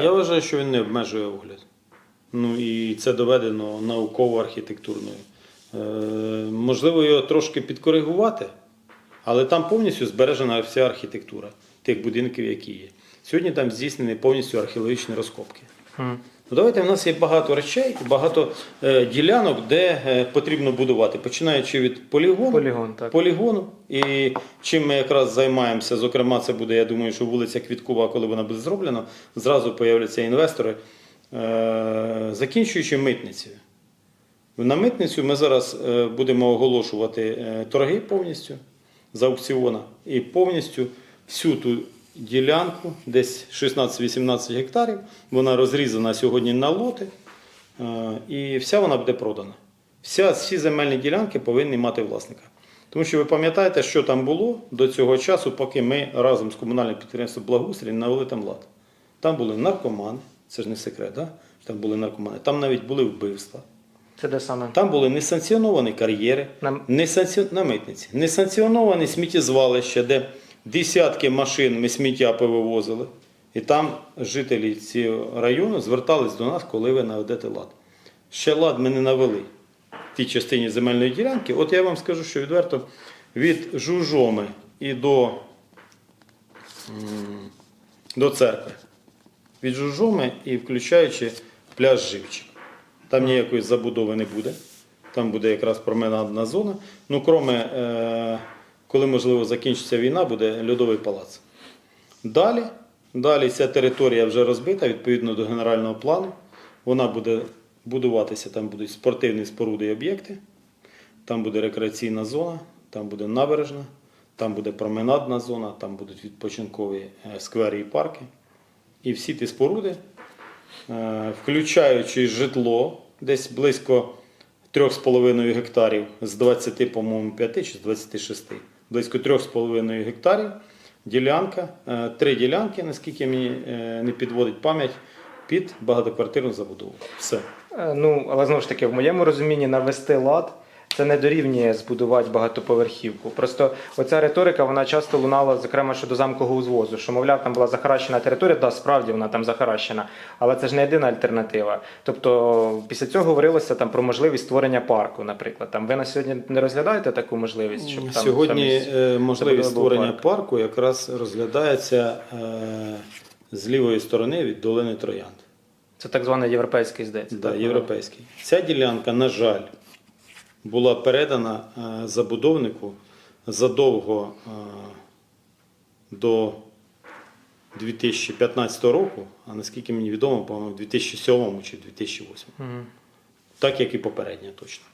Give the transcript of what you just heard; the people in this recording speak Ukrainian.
Я вважаю, що він не обмежує огляд. Ну і це доведено науково-архітектурною. Е, можливо, його трошки підкоригувати, але там повністю збережена вся архітектура тих будинків, які є. Сьогодні там здійснені повністю археологічні розкопки. Ну, давайте, в нас є багато речей, багато е, ділянок, де е, потрібно будувати, починаючи від полігону, Полігон, так. полігону. І чим ми якраз займаємося, зокрема, це буде, я думаю, що вулиця Квіткова, коли вона буде зроблена, зразу появляться інвестори, е, закінчуючи митницею. На митницю ми зараз е, будемо оголошувати е, торги повністю з аукціона і повністю всю ту ділянку, десь 16-18 гектарів, вона розрізана сьогодні на лоти, е, і вся вона буде продана. Вся, всі земельні ділянки повинні мати власника. Тому що ви пам'ятаєте, що там було до цього часу, поки ми разом з комунальним підприємством Благоустрій навели там лад. Там були наркомани, це ж не секрет, да? там були наркомани. Там навіть були вбивства. Це де саме? Там були несанкціоновані кар'єри, На- несанкці... на митниці, несанкціоновані сміттєзвалища, де десятки машин ми сміття повивозили. І там жителі цього району звертались до нас, коли ви наведете лад. Ще лад ми не навели в тій частині земельної ділянки. От я вам скажу, що відверто від Жужоми і до, до церкви. Від Жужоми і включаючи пляж Живчик. Там ніякої забудови не буде. Там буде якраз променадна зона. Ну, кроме, е, коли, можливо, закінчиться війна, буде льодовий палац. Далі, далі ця територія вже розбита відповідно до генерального плану. Вона буде будуватися, там будуть спортивні споруди і об'єкти, там буде рекреаційна зона, там буде набережна, там буде променадна зона, там будуть відпочинкові е, сквери і парки. І всі ті споруди Е, включаючи житло, десь близько 3,5 гектарів з 20, по-моєму, 5 чи з 26, близько 3,5 гектарів. Ділянка, е, три ділянки, наскільки мені е, не підводить пам'ять, під багатоквартирну забудову. Все. Е, Ну, але знову ж таки, в моєму розумінні навести лад це не дорівнює збудувати багатоповерхівку. Просто оця риторика вона часто лунала, зокрема щодо замкового узвозу, що, мовляв, там була захаращена територія, да, справді вона там захаращена, але це ж не єдина альтернатива. Тобто, після цього говорилося там про можливість створення парку, наприклад. Там ви на сьогодні не розглядаєте таку можливість, щоб там Сьогодні замість- е, можливість створення парк? парку якраз розглядається е, з лівої сторони від долини Троянд. це так званий європейський здається. Да, так? європейський. Ця ділянка, на жаль, була передана е, забудовнику задовго е, до 2015 року, а наскільки мені відомо, по-моєму, в 2007 чи 2008. Угу. Так як і попередня точно.